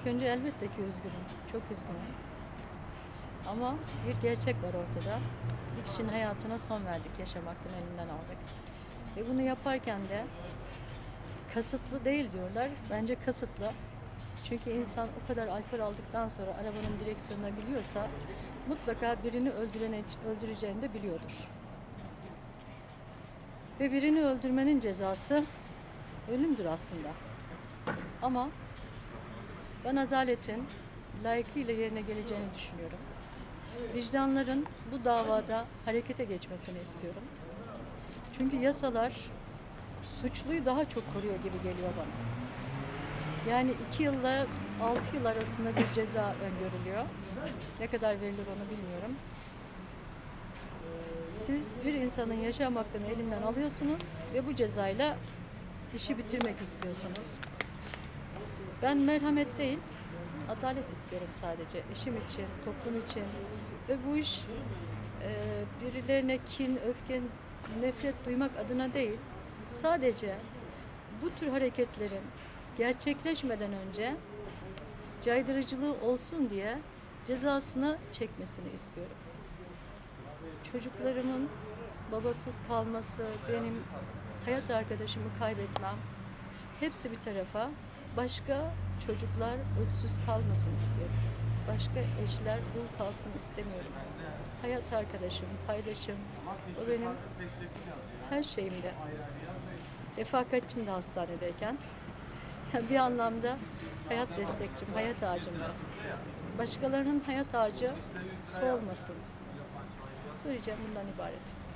İlk önce elbette ki üzgünüm. Çok üzgünüm. Ama bir gerçek var ortada. Bir kişinin hayatına son verdik, yaşamaktan elinden aldık. Ve bunu yaparken de kasıtlı değil diyorlar. Bence kasıtlı. Çünkü insan o kadar alkol aldıktan sonra arabanın direksiyonuna biliyorsa mutlaka birini öldürene, öldüreceğini de biliyordur. Ve birini öldürmenin cezası ölümdür aslında. Ama ben adaletin layıkıyla yerine geleceğini düşünüyorum. Vicdanların bu davada harekete geçmesini istiyorum. Çünkü yasalar suçluyu daha çok koruyor gibi geliyor bana. Yani iki yılla altı yıl arasında bir ceza öngörülüyor. Ne kadar verilir onu bilmiyorum. Siz bir insanın yaşam hakkını elinden alıyorsunuz ve bu cezayla işi bitirmek istiyorsunuz. Ben merhamet değil, adalet istiyorum sadece. Eşim için, toplum için ve bu iş e, birilerine kin, öfke, nefret duymak adına değil, sadece bu tür hareketlerin gerçekleşmeden önce caydırıcılığı olsun diye cezasını çekmesini istiyorum. Çocuklarımın babasız kalması, benim hayat arkadaşımı kaybetmem, hepsi bir tarafa başka çocuklar öksüz kalmasın istiyorum. Başka eşler dul kalsın istemiyorum. Hayat arkadaşım, paydaşım, o benim her şeyimdi. Refakatçim de hastanedeyken. Bir anlamda hayat destekçim, hayat ağacımdı. Başkalarının hayat ağacı su olmasın. Söyleyeceğim bundan ibaret.